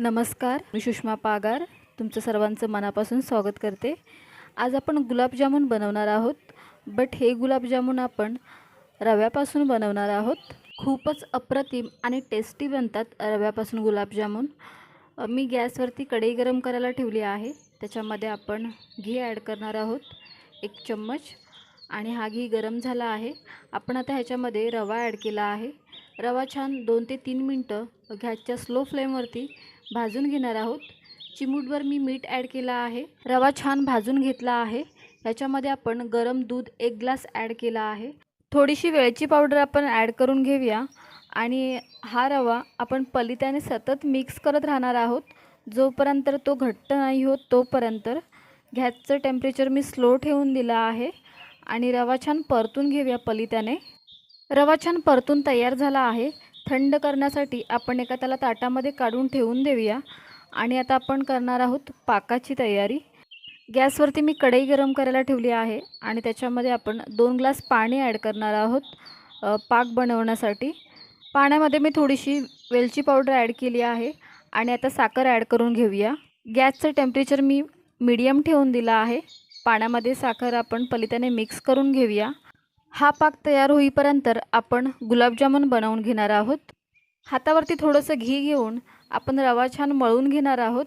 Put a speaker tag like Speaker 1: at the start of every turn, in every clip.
Speaker 1: नमस्कार मी सुषमा पागार. तुमचं सर्वांचं मनापासून स्वागत करते. आज आपण गुलाबजामुन बनवणार आहोत बट हे गुलाबजामुन आपण रव्यापासून बनवणार आहोत. खूपच अप्रतिम आणि टेस्टी बनतात रव्यापासून गुलाबजामुन. मी गॅसवरती कढई गरम करायला ठेवली आहे. त्याच्यामध्ये आपण घी ॲड करणार आहोत एक चम्मच. आणि हा घी गरम झाला आहे. आपण आता ह्याच्यामध्ये रवा ॲड केला आहे. रवा छान दोन ते तीन मिनटं गॅसच्या स्लो फ्लेमवरती भाजून घेणार आहोत. चिमूटभर मी मीठ ॲड केला आहे. रवा छान भाजून घेतला आहे. याच्यामध्ये आपण गरम दूध एक ग्लास ॲड केला आहे. थोडीशी वेलची पावडर आपण ॲड करून घेऊया. आणि हा रवा आपण पलित्याने सतत मिक्स करत राहणार आहोत. जोपर्यंत तो घट्ट नाही होत तोपर्यंत. गॅसचं टेम्परेचर मी स्लो ठेवून दिलं आहे. आणि रवा छान परतून घेऊया पलित्याने रवा छान परतून तयार झाला आहे. थंड करण्यासाठी आपण एका त्याला ताटामध्ये काढून ठेवून देऊया. आणि आता आपण करणार आहोत पाकाची तयारी. गॅसवरती मी कढई गरम करायला ठेवली आहे आणि त्याच्यामध्ये आपण दोन ग्लास पाणी ॲड करणार आहोत पाक बनवण्यासाठी. पाण्यामध्ये मी थोडीशी वेलची पावडर ॲड केली आहे आणि आता साखर ॲड करून घेऊया. गॅसचं टेम्परेचर मी मीडियम ठेवून दिलं आहे. पाण्यामध्ये साखर आपण पलित्याने मिक्स करून घेऊया. हा पाक तयार होईपर्यंत आपण गुलाबजामुन बनवून घेणार आहोत. हातावरती थोडंसं घी घेऊन आपण रवा छान मळून घेणार आहोत.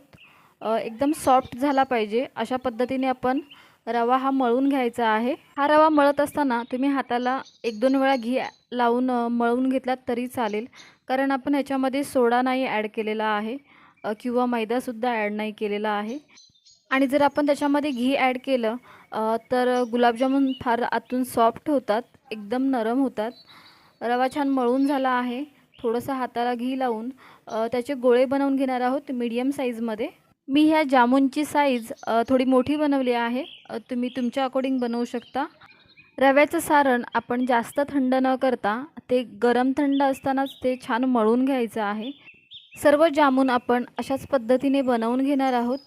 Speaker 1: एकदम सॉफ्ट झाला पाहिजे. अशा पद्धतीने आपण रवा हा मळून घ्यायचा आहे. हा रवा मळत असताना तुम्ही हाताला एक दोन वेळा घी लावून मळून घेतलात तरी चालेल. कारण आपण ह्याच्यामध्ये सोडा नाही ॲड केलेला आहे. किंवा मैदासुद्धा ॲड नाही केलेला आहे. आणि जर आपण त्याच्यामध्ये घी ॲड केलं तर गुलाबजामुन फार आतून सॉफ्ट होतात एकदम नरम होतात. रवा छान मळून झाला आहे. थोडंसं हाताला घी लावून त्याचे गोळे बनवून घेणार आहोत मीडियम साईजमध्ये मी ह्या जामुनची साईज थोडी मोठी बनवली आहे. तुम्ही तुमच्या अकॉर्डिंग बनवू शकता. रव्याचं सारण आपण जास्त थंड न करता ते गरम थंड असतानाच ते छान मळून घ्यायचं आहे. सर्व जामून आपण अशाच पद्धतीने बनवून घेणार आहोत.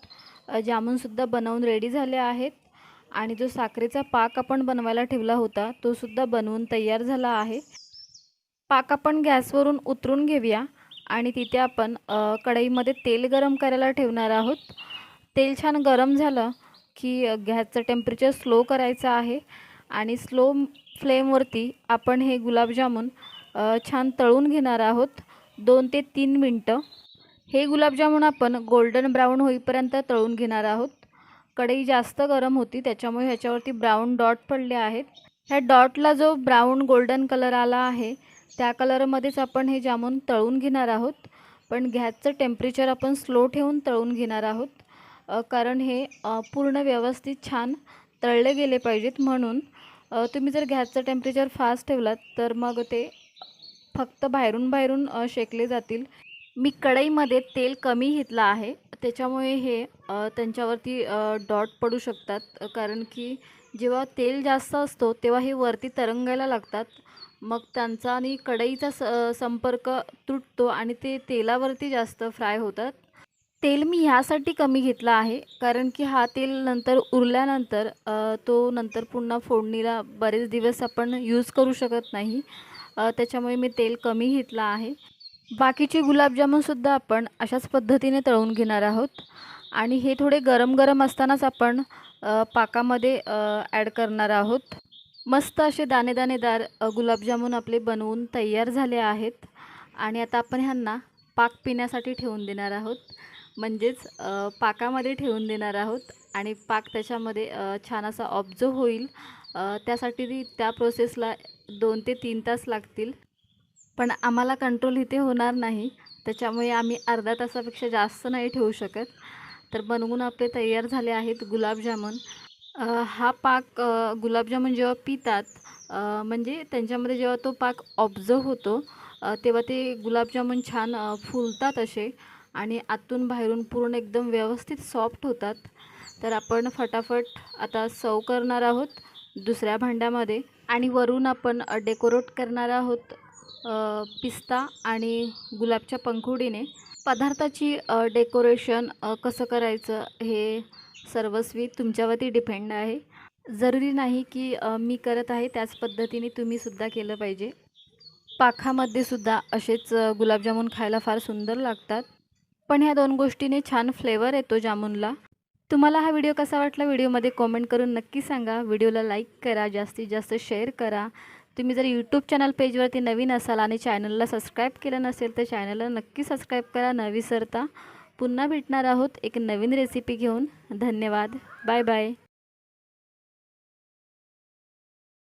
Speaker 1: जामूनसुद्धा बनवून रेडी झाले आहेत. आणि जो साखरेचा पाक आपण बनवायला ठेवला होता तो सुद्धा बनवून तयार झाला आहे. पाक आपण गॅसवरून उतरून घेऊया. आणि तिथे आपण कढईमध्ये तेल गरम करायला ठेवणार आहोत. तेल छान गरम झालं की गॅसचं टेम्परेचर स्लो करायचं आहे. आणि स्लो फ्लेमवरती आपण हे गुलाबजामुन छान तळून घेणार आहोत. दोन ते तीन मिनटं. हे गुलाबजामुन आपण गोल्डन ब्राऊन होईपर्यंत तळून घेणार आहोत. कढई जास्त गरम होती त्याच्यामुळे ह्याच्यावरती ब्राऊन डॉट पडले आहेत. ह्या डॉटला जो ब्राऊन गोल्डन कलर आला आहे त्या कलरमध्येच आपण हे जामून तळून घेणार आहोत. पण गॅसचं टेम्परेचर आपण स्लो ठेवून तळून घेणार आहोत. कारण हे पूर्ण व्यवस्थित छान तळले गेले पाहिजेत म्हणून. तुम्ही जर गॅसचं टेम्परेचर फास्ट ठेवलात तर मग ते फक्त बाहेरून बाहेरून शेकले जातील. मी कढईमध्ये तेल कमी घेतलं आहे. त्याच्यामुळे हे त्यांच्यावरती डॉट पडू शकतात. कारण की जेव्हा तेल जास्त असतो तेव्हा हे वरती तरंगायला लागतात. मग त्यांचा आणि कढईचा स संपर्क तुटतो आणि ते तेलावरती जास्त फ्राय होतात. तेल मी ह्यासाठी कमी घेतला आहे कारण की हा तेल नंतर उरल्यानंतर तो नंतर पुन्हा फोडणीला बरेच दिवस आपण यूज करू शकत नाही. त्याच्यामुळे मी तेल कमी घेतलं आहे. बाकीचे गुलाबजामुनसुद्धा आपण अशाच पद्धतीने तळून घेणार आहोत. आणि हे थोडे गरम गरम असतानाच आपण पाकामध्ये ॲड करणार आहोत. मस्त असे दाणे दाणेदार गुलाबजामुन आपले बनवून तयार झाले आहेत. आणि आता आपण ह्यांना पाक पिण्यासाठी ठेवून देणार आहोत. म्हणजेच पाकामध्ये ठेवून देणार आहोत. आणि पाक त्याच्यामध्ये छान असा ऑब्झर्व होईल. त्यासाठी ती त्या प्रोसेसला दोन ते तीन तास लागतील. पण आम्हाला कंट्रोल इथे होणार नाही. त्याच्यामुळे आम्ही अर्धा तासापेक्षा जास्त नाही ठेवू शकत. तर बनवून आपले तयार झाले आहेत गुलाबजामुन. हा पाक गुलाबजामुन जेव्हा पितात म्हणजे त्यांच्यामध्ये जेव्हा तो पाक ऑब्झर्व होतो तेव्हा ते गुलाबजामुन छान फुलतात असे आणि आतून बाहेरून पूर्ण एकदम व्यवस्थित सॉफ्ट होतात. तर आपण फटाफट आता सर्व करणार आहोत दुसऱ्या भांड्यामध्ये आणि वरून आपण डेकोरेट करणार आहोत. पिस्ता आणि गुलाबच्या पंखुडीने पदार्थाची डेकोरेशन कसं करायचं हे सर्वस्वी तुमच्यावरती डिपेंड आहे. जरुरी नाही की मी करत आहे त्याच पद्धतीने तुम्हीसुद्धा केलं पाहिजे. पाखामध्ये सुद्धा असेच गुलाबजामुन खायला फार सुंदर लागतात. पण ह्या दोन गोष्टीने छान फ्लेवर येतो जामुनला. तुम्हाला हा व्हिडिओ कसा वाटला व्हिडिओमध्ये कॉमेंट करून नक्की सांगा. व्हिडिओला लाईक करा जास्तीत जास्त शेअर करा. तुम्ही जर यूट्यूब चॅनल पेजवरती नवीन असाल आणि चॅनलला सबस्क्राईब केलं नसेल तर चॅनलला नक्की सबस्क्राईब करा. न विसरता पुन्हा भेटणार आहोत एक नवीन रेसिपी घेऊन. धन्यवाद. Bye bye